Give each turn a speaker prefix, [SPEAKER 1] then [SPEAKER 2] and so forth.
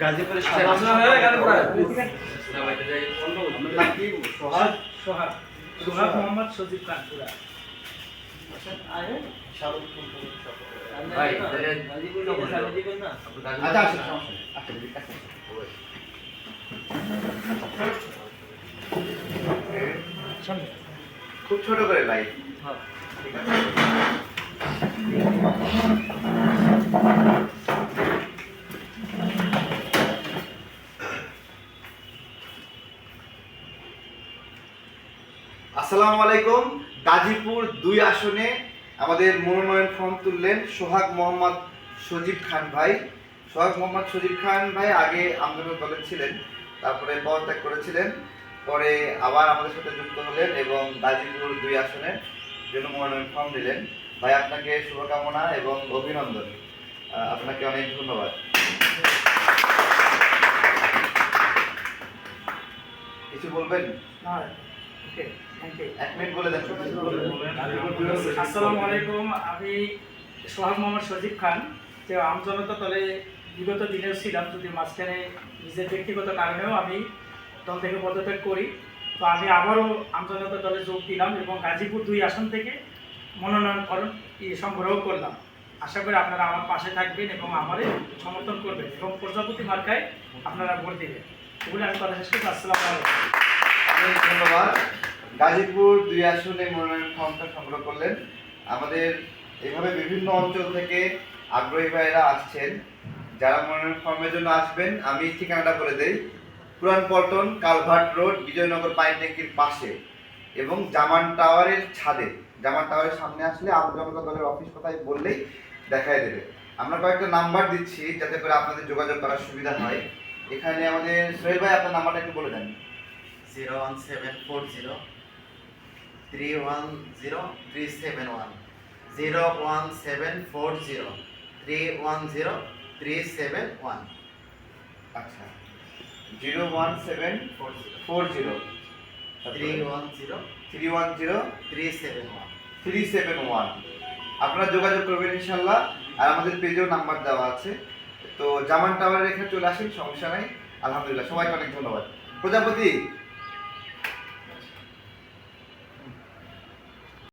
[SPEAKER 1] গাজীপুরে
[SPEAKER 2] সোহাগ মোহাম্মদ সজীব খান
[SPEAKER 1] খুব ছোট করে ভাই। ঠিক আছে। আসসালামু আলাইকুম। গাজীপুর দুই আসনে আমাদের মনোনয়ন ফর্ম তুললেন সোহাগ মোহাম্মদ সজীব খান ভাই। সোহাগ মোহাম্মদ সজীব খান ভাই আগে আন্দোলন দলে ছিলেন, তারপরে পদত্যাগ করেছিলেন, পরে আবার আমাদের সাথে যুক্ত হলেন এবং গাজীপুর দুই আসনের জন্য মনোনয়ন ফর্ম দিলেন। ভাই, আপনাকে শুভকামনা এবং অভিনন্দন। আপনাকে অনেক ধন্যবাদ। কিছু বলবেন?
[SPEAKER 2] ইউ আসসালামু আলাইকুম, আমি সোহাগ মোহাম্মদ সজীব খান। যে আমজনতা দলে বিগত দিনেও ছিলাম যদি মাঝখানে নিজের ব্যক্তিগত কারণেও আমি দল থেকে পদত্যাগ করি। তো আমি আবারও আমজনতা দলে যোগ দিলাম এবং গাজীপুর দুই আসন থেকে মনোনয়ন করণ সংগ্রহ করলাম। আশা করি আপনারা আমার পাশে থাকবেন এবং আমারে সমর্থন করবেন এবং প্রজাপতি মার্কায় আপনারা ভোট দেবেন। এগুলো আমি কথা শেষ করছি। আসসালামু আলাইকুম।
[SPEAKER 1] অনেক ধন্যবাদ। গাজীপুর দুই আসনে মনোনয়ন ফর্মটা সংগ্রহ করলেন। আমাদের এভাবে বিভিন্ন অঞ্চল থেকে আগ্রহী ভাইয়েরা আসছেন। যারা মনোনয়ন ফর্মের জন্য আসবেন, আমি ঠিকানাটা বলে দেই। পুরান পল্টন, কালভার্ট রোড, বিজয়নগর পাইন ট্যাঙ্কির পাশে এবং জামান টাওয়ারের ছাদে। জামান টাওয়ারের সামনে আসলে আমজনতা দলের অফিস কোথায় বললেই দেখাই দেবে। আমরা কয়েকটা নাম্বার দিচ্ছি যাতে করে আপনাদের যোগাযোগ করার সুবিধা হয়। এখানে আমাদের সোহেল ভাই, আপনার নাম্বারটা একটু বলে দেন।
[SPEAKER 3] Zero one seven four zero three one zero three seven one zero one seven four zero three one zero three seven one
[SPEAKER 1] আচ্ছা zero one seven
[SPEAKER 3] four zero
[SPEAKER 1] four zero
[SPEAKER 3] three one zero
[SPEAKER 1] three one zero
[SPEAKER 3] three seven one
[SPEAKER 1] three seven one আপনারা যোগাযোগ করবেন ইনশাল্লাহ আর আমাদের পেজেও number দেওয়া আছে। তো জামান টাওয়ারের এখানে চলে আসেন সমস্যা নাই আলহামদুলিল্লাহ সবাইকে অনেক ধন্যবাদ। প্রজাপতি